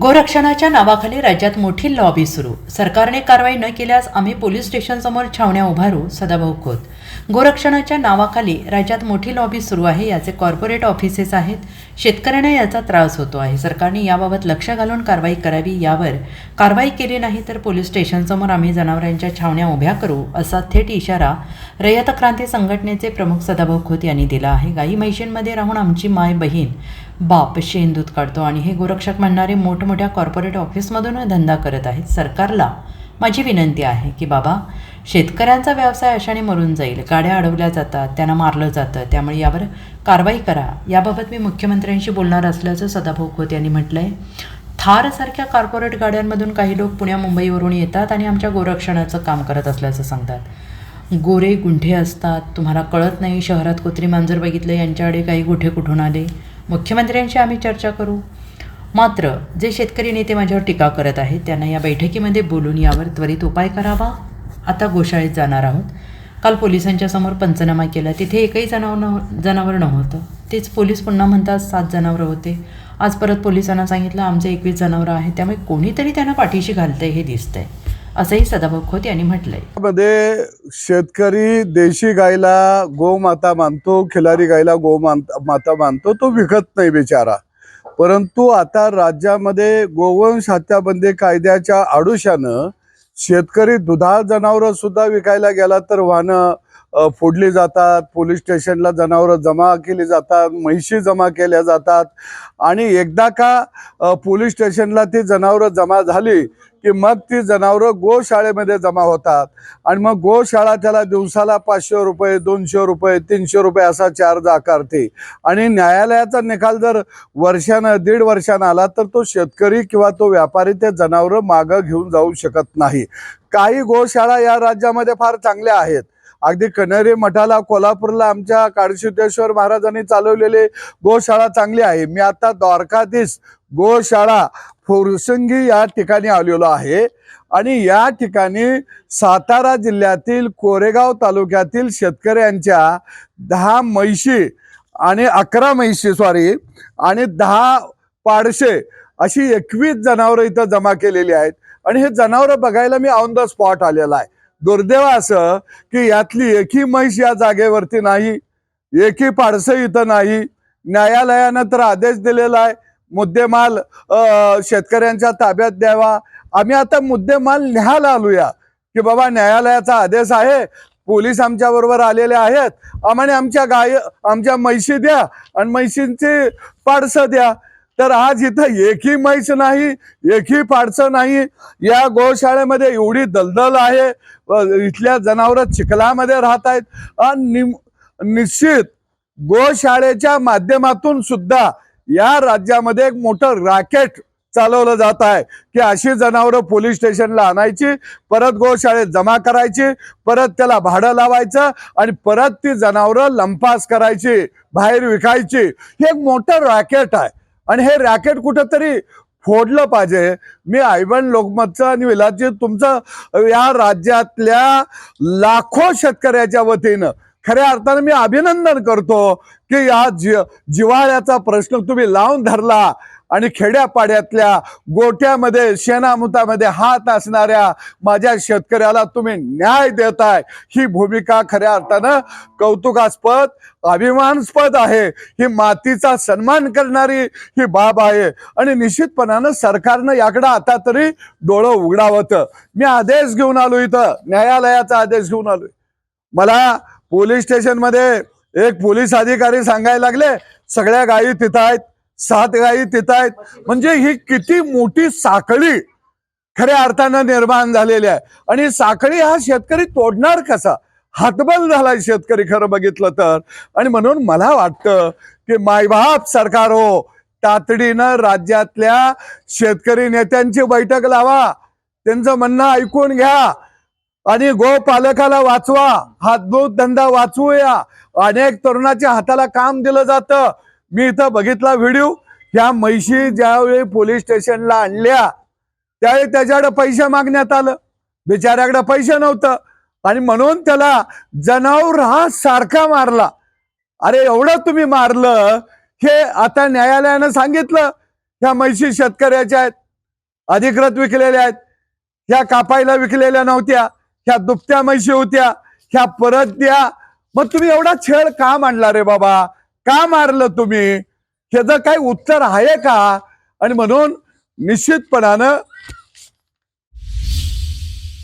गोरक्षणाच्या नावाखाली राज्यात मोठी लॉबी सुरू. सरकारने कारवाई न केल्यास आम्ही पोलीस स्टेशनसमोर छावण्या उभारू सदाभाऊ खोत. गोरक्षणाच्या नावाखाली राज्यात मोठी लॉबी सुरू आहे. याचे कॉर्पोरेट ऑफिसेस आहेत. शेतकऱ्यांना याचा त्रास होतो आहे. सरकारने याबाबत लक्ष घालून कारवाई करावी यावर कारवाई केली नाही तर पोलीस स्टेशनसमोर आम्ही जनावरांच्या छावण्या उभ्या करू असा थेट इशारा रयत क्रांती संघटनेचे प्रमुख सदाभाऊ खोत यांनी दिला आहे. गाई म्हैशींमध्ये राहून आमची माय बहीण बाप शेण दूध काढतो आणि हे गोरक्षक म्हणणारे मोठमोठ्या कॉर्पोरेट ऑफिसमधून धंदा करत आहेत. सरकारला माझी विनंती आहे की बाबा शेतकऱ्यांचा व्यवसाय अशाने मरून जाईल. गाड्या अडवल्या जातात त्यांना मारलं जातं. त्यामुळे यावर कारवाई करा. याबाबत मी मुख्यमंत्र्यांशी बोलणार असल्याचं सदाभाऊ खोत यांनी म्हटलं आहे थारसारख्या कॉर्पोरेट गाड्यांमधून काही लोक पुण्या मुंबईवरून येतात आणि आमच्या गोरक्षणाचं काम करत असल्याचं सांगतात. गोरे गुंठे असतात. तुम्हाला कळत नाही शहरात कुत्री मांजर बघितलं यांच्याकडे काही गुठे कुठून आले? मुख्यमंत्र्यांशी आम्ही चर्चा करू. मात्र जे शेतकरी नेते माझ्यावर टीका करत आहेत त्यांना या बैठकीमध्ये बोलून यावर त्वरित उपाय करावा. आता गोशाळेत जाणार आहोत. काल पोलिसांच्या समोर पंचनामा केला. तिथे एकही जनावर न जनावर नव्हतं. तेच पोलीस पुन्हा म्हणतात सात जनावरं होते. आज परत पोलिसांना सांगितलं आमचे एकवीस जनावरं आहेत. त्यामुळे कोणीतरी त्यांना पाठीशी घालतंय हे दिसतंय. असंही सदाभाऊ खोत यांनी म्हटलंय. मध्ये शेतकरी देशी गायला गोमाता मानतो खिलारी गायला गो माता मानतो तो विकत नाही बिचारा. परंतु आता राज्यामध्ये गोवंश हत्याबंदी कायद्याच्या आडुशानं शेतकरी दुधाळ जनावरं सुद्धा विकायला गेला तर वाहनं फोडली जातात पोलीस स्टेशनला जनावरं जमा केली जातात म्हैशी जमा केल्या जातात. आणि एकदा का पोलीस स्टेशनला ती जनावरं जमा झाली की मग ती जनावरं गोशाळेमध्ये जमा होतात. आणि मग गोशाळा त्याला दिवसाला पाचशे रुपये दोनशे रुपये तीनशे रुपये असा चार्ज आकारते. आणि न्यायालयाचा निकाल जर वर्षानं दीड वर्षानं आला तर तो शेतकरी किंवा तो व्यापारी ते जनावरं मागं घेऊन जाऊ शकत नाही. काही गोशाळा या राज्यामध्ये फार चांगल्या आहेत. अगदी कन्हेरी मठाला कोल्हापूरला आमच्या काळसिद्धेश्वर महाराजांनी चालवलेले गोशाळा चांगली आहे. मी आता द्वारकाधीश गोशाळा फुरसंगी या ठिकाणी आलेलो आहे. आणि या ठिकाणी सातारा जिल्ह्यातील कोरेगाव तालुक्यातील शेतकऱ्यांच्या दहा म्हैशी आणि अकरा म्हैशी सॉरी आणि दहा पाडशे अशी एकवीस जनावरं इथं जमा केलेली आहेत. आणि हे जनावरं बघायला मी ऑन द स्पॉट आलेला आहे. दुर्दैव असं की यातली एकही म्हैस या जागेवरती नाही एकही पाडसं इथं नाही. न्यायालयानं तर आदेश दिलेला आहे मुद्देमाल शेतकऱ्यांच्या ताब्यात द्यावा. आम्ही आता मुद्देमाल न्यायला आलूया की बाबा न्यायालयाचा आदेश आहे पोलीस आमच्या बरोबर आलेले आहेत. आम्हाला आमच्या गाय आमच्या म्हैशी द्या आणि म्हैशींची पाडसं द्या. तर आज इथं एकही म्हैस नाही एकही पाडसं नाही. या गोशाळेमध्ये एवढी दलदल आहे. इथल्या जनावरं चिखलामध्ये राहत आहेत. आणि निम- निश्चित गोशाळेच्या माध्यमातून सुद्धा या राज्यामध्ये एक मोठं रॅकेट चालवलं जात आहे की अशी जनावरं पोलीस स्टेशनला आणायची परत गोशाळेत जमा करायची परत त्याला भाडं लावायचं आणि परत ती जनावरं लंपास करायची बाहेर विकायची. हे एक मोठं रॅकेट आहे. आणि हे रॅकेट कुठंतरी फोडलं पाहिजे. मी आयबन लोकमतचं आणि विलासजी तुमचं या राज्यातल्या लाखो शेतकऱ्याच्या वतीनं खऱ्या अर्थानं मी अभिनंदन करतो की या जि जिव्हाळ्याचा प्रश्न तुम्ही लावून धरला. आणि खेड्यापाड्यातल्या गोट्यामध्ये शेणामुतामध्ये हात असणाऱ्या माझ्या शेतकऱ्याला तुम्ही न्याय देताय. ही भूमिका खऱ्या अर्थानं कौतुकास्पद अभिमानास्पद आहे. ही मातीचा सन्मान करणारी ही बाब आहे. आणि निश्चितपणानं सरकारनं याकडं आता तरी डोळं उघडावं. मी आदेश घेऊन आलो इथं. न्यायालयाचा आदेश घेऊन आलोय. मला पोलीस स्टेशनमध्ये एक पोलीस अधिकारी सांगायला लागले सगळ्या गायी तिथं आहेत. सात गायी तिथं आहेत. म्हणजे ही किती मोठी साखळी खऱ्या अर्थानं निर्माण झालेली आहे. आणि साखळी हा शेतकरी तोडणार कसा? हातबल झालाय शेतकरी खरं बघितलं तर. आणि म्हणून मला वाटतं की मायबाप सरकार हो तातडीनं राज्यातल्या शेतकरी नेत्यांची बैठक लावा. त्यांचं म्हणणं ऐकून घ्या. आणि गोपालकाला वाचवा. हातभूत धंदा वाचवूया. अनेक तरुणाच्या हाताला काम दिलं जातं. मी इथं बघितला व्हिडिओ. ह्या म्हैशी ज्यावेळी पोलीस स्टेशनला आणल्या त्यावेळी त्याच्याकडे पैसे मागण्यात आलं. बिचाऱ्याकडे पैसे नव्हतं. आणि म्हणून त्याला जनावर हा सारखा मारला. अरे एवढं तुम्ही मारलं हे आता न्यायालयानं सांगितलं. ह्या म्हैशी शेतकऱ्याच्या आहेत अधिकृत विकलेल्या आहेत. ह्या कापायला विकलेल्या नव्हत्या. ह्या दुपत्या म्हैशी होत्या. ह्या परत द्या. मग तुम्ही एवढा छळ का मांडला रे बाबा? का मारलं तुम्ही? ह्याचं काही उत्तर आहे का? आणि म्हणून निश्चितपणानं